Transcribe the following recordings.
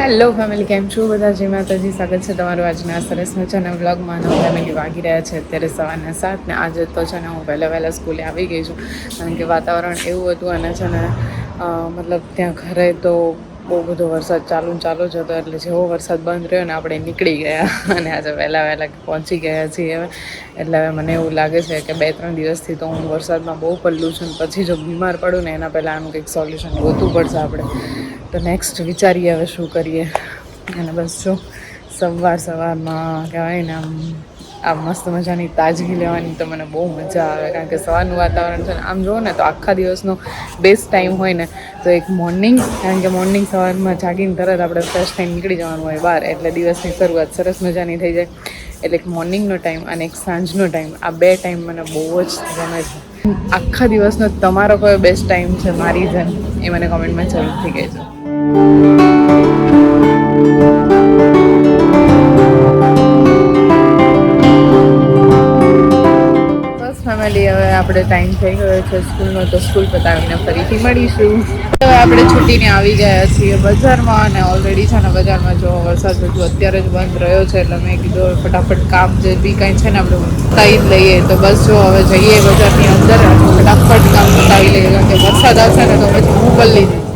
Hello family, કેમ છો બધા? જે માતાજી. સ્વાગત છે તમારું આજના સરસ મજાના વ્લોગમાં. નવ ફેમિલી વાગી રહ્યા છે અત્યારે સવારના સાત ને આજે તો છે ને હું વહેલા વહેલા સ્કૂલે આવી ગઈ છું. કારણ કે વાતાવરણ એવું હતું અને છે ને મતલબ ત્યાં ઘરે તો બહુ બધો વરસાદ ચાલુ ચાલુ જ હતો. એટલે જેવો વરસાદ બંધ રહ્યો ને આપણે નીકળી ગયા. અને આજે વહેલા વહેલા પહોંચી ગયા છીએ હવે. એટલે હવે મને એવું લાગે છે કે બે ત્રણ દિવસથી તો હું વરસાદમાં બહુ પલ્લું છું પછી જો બીમાર પડું ને એના પહેલાં આનું કંઈક સોલ્યુશન ગોતવું પડશે આપણે. તો નેક્સ્ટ વિચારીએ હવે શું કરીએ. અને બસ જો, સવાર સવારમાં કહેવાય ને આમ આ મસ્ત મજાની તાજગી લેવાની તો મને બહુ મજા આવે. કારણ કે સવારનું વાતાવરણ છે ને, આમ જુઓ ને તો આખા દિવસનો બેસ્ટ ટાઈમ હોય ને, તો એક મોર્નિંગ કારણ કે મોર્નિંગ સવારમાં જાગીને તરત આપણે ફ્રેશ થઈને નીકળી જવાનું હોય બહાર, એટલે દિવસની શરૂઆત સરસ મજાની થઈ જાય. એટલે એક મોર્નિંગનો ટાઈમ અને એક સાંજનો ટાઈમ આ બે ટાઈમ મને બહુ જ ગમે છે. આખા દિવસનો તમારો કયો બેસ્ટ ટાઈમ છે, મારી જેમ, એ મને કોમેન્ટમાં જરૂરથી કહેજો. ફેમિલી, હવે આપણે ટાઈમ થઈ ગયો છે સ્કૂલનો, તો સ્કૂલ પતાવીને ફરીથી મળીશું. હવે આપણે છૂટીને આવી ગયા છીએ બજારમાં અને ઓલરેડી છે ને બજારમાં જો વરસાદ હજુ અત્યારે જ બંધ રહ્યો છે, એટલે મેં કીધું ફટાફટ કામ જે બી કાંઈ છે ને આપણે બતાવી જ લઈએ. તો બસ જો હવે જઈએ બજારની અંદર ફટાફટ કામ પતાવી લઈએ, કારણ કે વરસાદ આવશે ને તો પછી હું બદલી જઈશ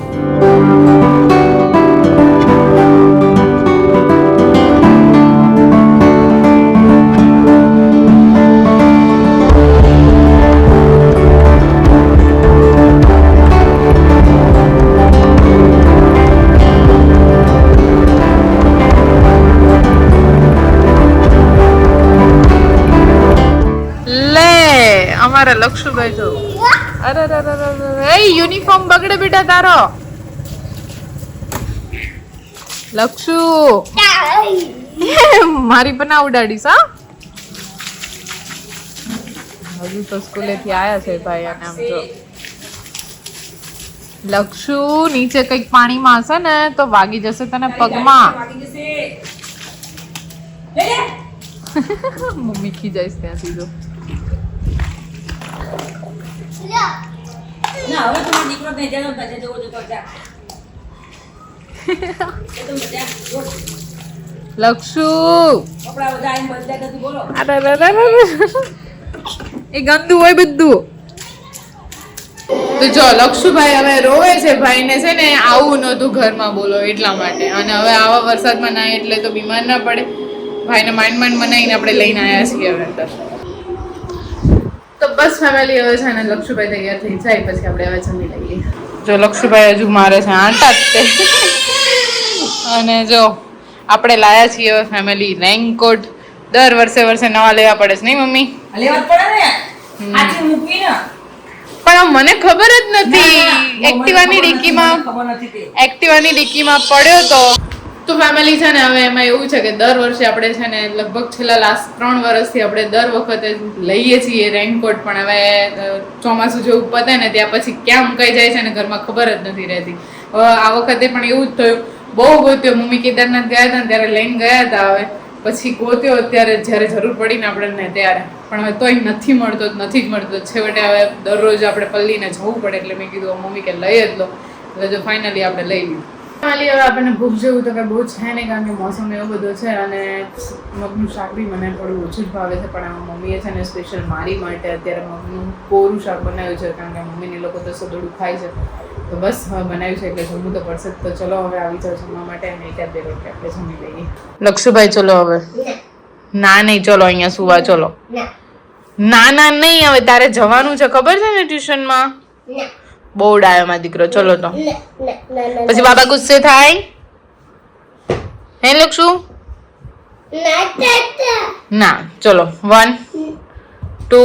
અમારા લક્ષુભાઈ જો અરે અરે અરે અરે, અરે એ યુનિફોર્મ બગડે બેટા તારો લક્ષુ. મારી પણ ના ઉડાડીશ હા? હજુ તો સ્કૂલેથી આયા છે ભાઈ અને આમ જો. લક્ષુ નીચે કંઈક પાણીમાં હશે ને તો વાગી જશે તને પગમાં. મમ્મી ખીજાઈશ ત્યાં સીધો. ના હવે તમારો દીકરો નહીં તો જજો જજો તો જા. અરે. એ ગંદુ હોય બધું. તો જો લક્ષુભાઈ હવે રોવે છે ભાઈને છે ને આવું નહોતું ઘરમાં બોલો એટલા માટે. અને હવે આવા વરસાદમાં ના એટલે તો બીમાર ના પડે. ભાઈને માંડ માંડ મનાઈને આપણે લઈને આવ્યા છીએ હવે અંદર તો બસ ફેમિલી હવે છે ને લક્ષુભાઈ તૈયાર થઈ જાય પછી આપણે હવે જમી લઈએ. જો લક્ષુભાઈ હજુ મારે છે આંટા જ તે અને જો આપણે લાયા છીએ હવે ફેમિલી રેનકોટ દર વર્ષે વર્ષે નવા લેવા પડે છે નહીં મમ્મી? પણ મને ખબર જ નથી. એક્ટિવાની ડીકીમાં એક્ટિવાની ડિક્કીમાં પડ્યો તો. તો ફેમિલી છે ને હવે એમાં એવું છે કે દર વર્ષે આપણે છે ને લગભગ છેલ્લા લાસ્ટ ત્રણ વર્ષથી આપણે દર વખતે લઈએ છીએ રેનકોટ પણ હવે ચોમાસું જેવું પતે ને ત્યાં પછી ક્યાં મુકાઈ જાય છે ને ઘરમાં ખબર જ નથી રહેતી. આ વખતે પણ એવું જ થયું. બહુ ગોત્યો. મમ્મી કેદારનાથ ગયા હતા ને ત્યારે લઈને ગયા હતા હવે. પછી ગોત્યો અત્યારે જ્યારે જરૂર પડી ને આપણને ત્યારે. પણ હવે તોય નથી મળતો, નથી જ મળતો. છેવટે હવે દરરોજ આપણે પલ્લીને જવું પડે એટલે મેં કીધું, મમ્મી કે લઈ જ લો. એટલે જો ફાઇનલી આપણે લઈ લીધું. ફાઇનલી હવે આપણને ભૂખ જેવું તો કે બહુ છે નહીં કારણ કે મોસમ એવો બધો છે અને મગનું શાક બી મને થોડું ઓછું જ ભાવે છે પણ આ મમ્મીએ છે ને સ્પેશિયલ મારી માટે અત્યારે મગનું કોરું શાક બનાવ્યું છે કારણ કે મમ્મીને લોકો તો સદોડું ખાય છે. તો બસ હવે બનાવ્યું છે એટલે જમવું તો પડશે તો ચલો હવે આવી જાઓ જમવા માટે અને એક બે રોટી આપણે જમી લઈએ. લક્ષુભાઈ ચલો હવે. ના નહીં ચલો અહીંયા સુવા ચલો. ના. ના નહીં હવે તારે જવાનું છે. ખબર છે ને ટ્યુશનમાં? બહુ ડાયોમાં દીકરો. ચલો તો. પછી બાબા ગુસ્સે થાય? હે લક્ષુ? ના ચલો. One two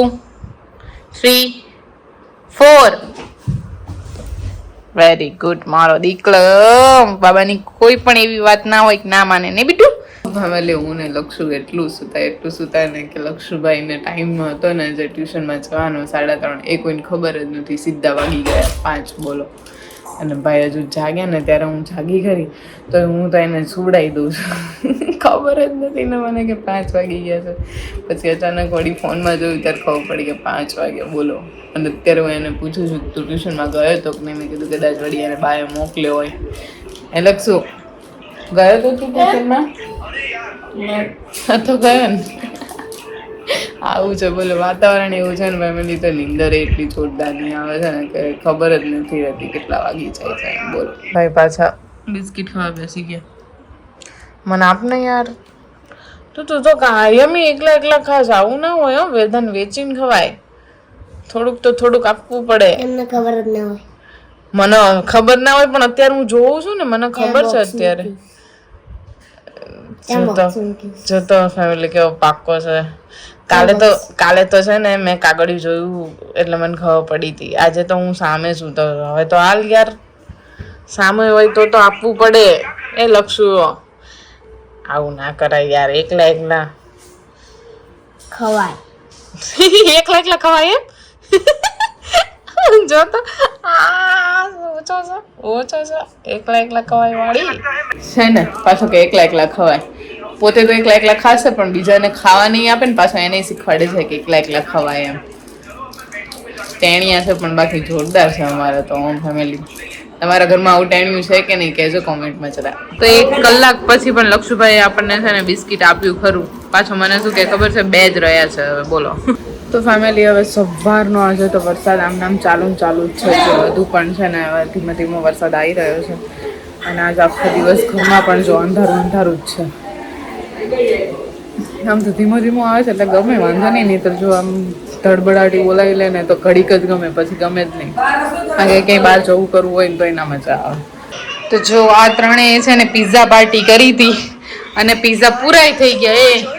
three four very good મારો દીકરો. બાબાની કોઈ પણ એવી વાત ના હોય કે ના માને. ને બીટું? ફેમિલી લેવું ને લક્ષુ એટલું સુતા એટલું સુતા ને કે લક્ષુભાઈને ટાઈમ હતો ને જે ટ્યુશનમાં જવાનો, સાડા ત્રણ. એ કોઈને ખબર જ નથી, સીધા વાગી ગયા. પાંચ બોલો. અને ભાઈ હજુ જાગ્યા ને ત્યારે હું જાગી કરી તો હું તો એને સુવડાવી દઉં છું. ખબર જ નથી ને મને કે પાંચ વાગી ગયા છે. પછી અચાનક વળી ફોનમાં જોયું, ત્યારે ખબર પડી કે પાંચ વાગ્યા બોલો. અને અત્યારે હું એને પૂછું છું, તું ટ્યુશનમાં ગયો તો? કે મેં કીધું, કદાચ વળી એને બાય મોકલ્યો હોય. એ લખશું. ગયો તો તું ટ્યુશનમાં? તો ગયો ને. આવું છે બોલો વાતાવરણ એવું છે ને ફેમિલી તો નીંદર એટલી જોરદારની આવે છે ને કે ખબર જ નથી રહેતી કેટલા વાગી જાય છે. બોલો. ભાઈ પાછા. બિસ્કિટ ખાવા બેસી ગયા. મને આપને યાર. તો તું તો કાયમી એકલા એકલા ખાસ આવું ના હોય હો વેદન વેચીને ખવાય. થોડુંક તો થોડુંક આપવું પડે. એમને ખબર જ ના હોય. મને ખબર ના હોય પણ અત્યારે હું જોઉં છું ને મને ખબર છે અત્યારે. ત્યાં જો તો? ફેમિલી કેવો પાક્કો છે? કાલે તો કાલે તો છે ને મેં કાગળિયું જોયું એટલે મને ખબર પડી હતી. આજે તો હું સામે છું તો હવે તો હાલ યાર સામે હોય તો તો આપવું પડે એ લખશું આવું ના કરાય યાર એકલા એકલા. ખવાય. એકલા એકલા ખવાય એમ? જો તો. ઓછો છે? ઓછો છે? એકલા એકલા ખવાય વાળી? છે ને પાછો કે એકલા એકલા ખવાય. પોતે તો એકલા એકલા ખાશે પણ બીજાને ખાવા નહીં આપે ને પાછો એને શીખવાડે છે કે એકલા એકલા ખવાય એમ. ટેણિયા છે પણ બાકી જોરદાર છે અમારે તો હોમ ફેમિલી તમારા ઘરમાં આવું ટેણિયું છે કે નહીં કહેજો કોમેન્ટમાં જરા. તો એક કલાક પછી પણ લક્ષુભાઈ આપણને છે ને બિસ્કિટ આપ્યું ખરું. પાછો મને શું કે ખબર છે બે જ રહ્યા છે હવે બોલો. તો ફેમિલી હવે સવારનો આજે તો વરસાદ આમ નામ ચાલુ ચાલુ જ છે જો બધું પણ છે ને હવે ધીમે ધીમે વરસાદ આવી રહ્યો છે. અને આજ આખો દિવસ ઘરમાં પણ જો અંધારું અંધારું જ છે. આમ તો ધીમો ધીમો આવે છે એટલે ગમે, વાંધો નહીં નહીં તો જો આમ ધડબડાટી બોલાવી લે ને તો ઘડીક જ ગમે, પછી ગમે જ નહીં. કારણ કે ક્યાંય બહાર જવું કરવું હોય ને તો એના મજા આવે. તો જો આ ત્રણેય છે ને પીઝા પાર્ટી કરી હતી અને પીઝા પૂરાય થઈ ગયા, એ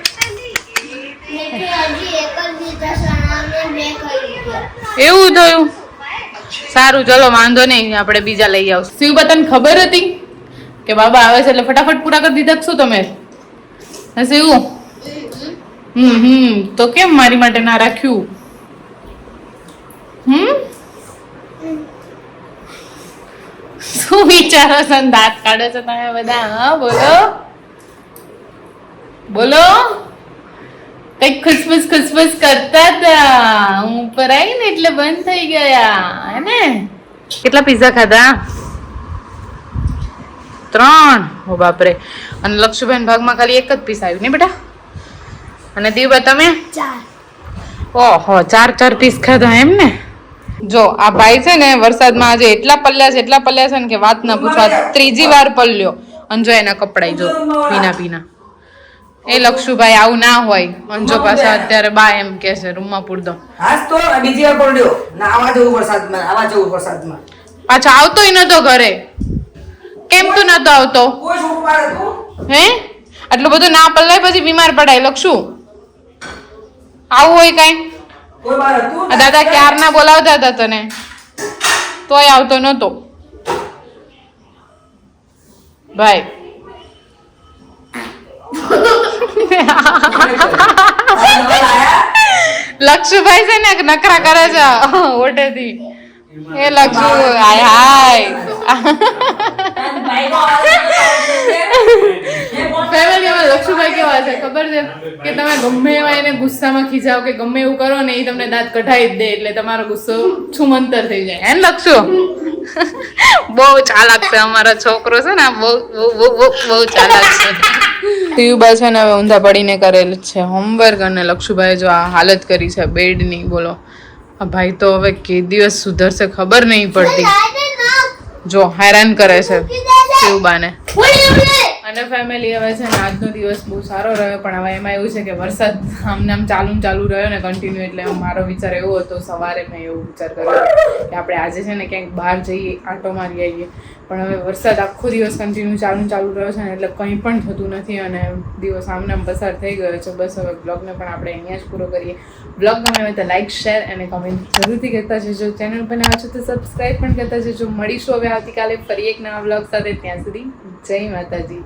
એવું થયું સારું, ચલો, વાંધો નહીં, આપણે બીજા લઈ આવશું. શિવ બતન ખબર હતી કે બાબા આવે છે એટલે ફટાફટ પૂરા કરી દીધા શું તમે? હશે એવું હમ હમ, તો કેમ મારી માટે ના રાખ્યું? હમ? શું વિચારો છો? દાંત કાઢો છો તમે બધા, હા, બોલો. બોલો. કંઈક ખુસફુસ ખુસફુસ કરતા હતા હું ઉપર આવી ને એટલે બંધ થઈ ગયા. હે ને કેટલા પીઝા ખાધા? ત્રણ. હો બાપરે. અને લક્ષુબેન ભાગમાં ખાલી એક જ પીસ આવ્યું ને બેટા? અને દીવા તમે? ચાર. ઓહો ચાર ચાર પીસ ખાધા એમ ને? જો આ ભાઈ છે ને વરસાદમાં આજે એટલા પલ્યા છે એટલા પલ્યા છે ને કે વાત ના પૂછવા ત્રીજી વાર પલ્યો. અને જો એના કપડાઈ જો ભીના પીના એ લક્ષુભાઈ આવું ના હોય. અંજો પાછા અત્યારે બા એમ કે છે રૂમમાં પૂરતો હાસ તો બીજી વાર પડ્યો ના આવા જવું વરસાદમાં આવા જવું વરસાદમાં. પાછો આવતોય નતો ઘરે. કેમ તું નતો આવતો? હે? આટલું બધું ના પલ્લાય પછી બીમાર પડાય લક્ષુ. આવું હોય કઈ? દાદા ક્યાર ના બોલાવતા હતા તને? તોય આવતો નતો. ભાઈ લક્ષુભાઈ છે ને નકરા કરે છે ઓટેથી એ લક્ષુ, હાય હાય. ફેમિલીમાં લક્ષુભાઈ કેવા છે? ખબર છે? કે તમે ગમે એવા એને ગુસ્સામાં ખીજાવ કે ગમે એવું કરો ને એ તમને દાંત કઢાઈ દે એટલે તમારો ગુસ્સો છુમંતર થઈ જાય. હે લક્ષુ? બહુ ચાલાક છે અમારો છોકરો છે ને બહુ બહુ બહુ ચાલાક છે. ટીયુબા છે ને હવે ઊંધા પડીને કરેલ છે. હોમવર્ક અને લક્ષુભાઈ જો આ હાલત કરી છે બેડની બોલો. આ ભાઈ તો હવે કે દિવસ સુધરશે ખબર નહીં પડતી. જો હેરાન કરે છે ટીયુબાને. અને ફેમિલી હવે છે ને આજનો દિવસ બહુ સારો રહ્યો, પણ હવે એમાં એવું છે કે વરસાદ આમને આમ ચાલુ ચાલુ રહ્યો ને કન્ટિન્યુ એટલે મારો વિચાર એવો હતો, સવારે મેં એવો વિચાર કર્યો કે આપણે આજે છે ને ક્યાંક બહાર જઈએ, આંટો મારી આવીએ. પણ હવે વરસાદ આખો દિવસ કન્ટિન્યુ ચાલુ ચાલુ રહ્યો છે ને એટલે કંઈ પણ થતું નથી અને દિવસ આમને આમ પસાર થઈ ગયો છે. બસ હવે બ્લોગને પણ આપણે અહીંયા જ પૂરો કરીએ. બ્લોગ ગમે હોય તો લાઈક શેર અને કમેન્ટ જરૂરથી કરતા જજો. ચેનલ પર નવા છો તો સબસ્ક્રાઈબ પણ કરતા જજો. મળીશું હવે આવતીકાલે ફરી એક નવા બ્લોગ સાથે. ત્યાં સુધી જય માતાજી.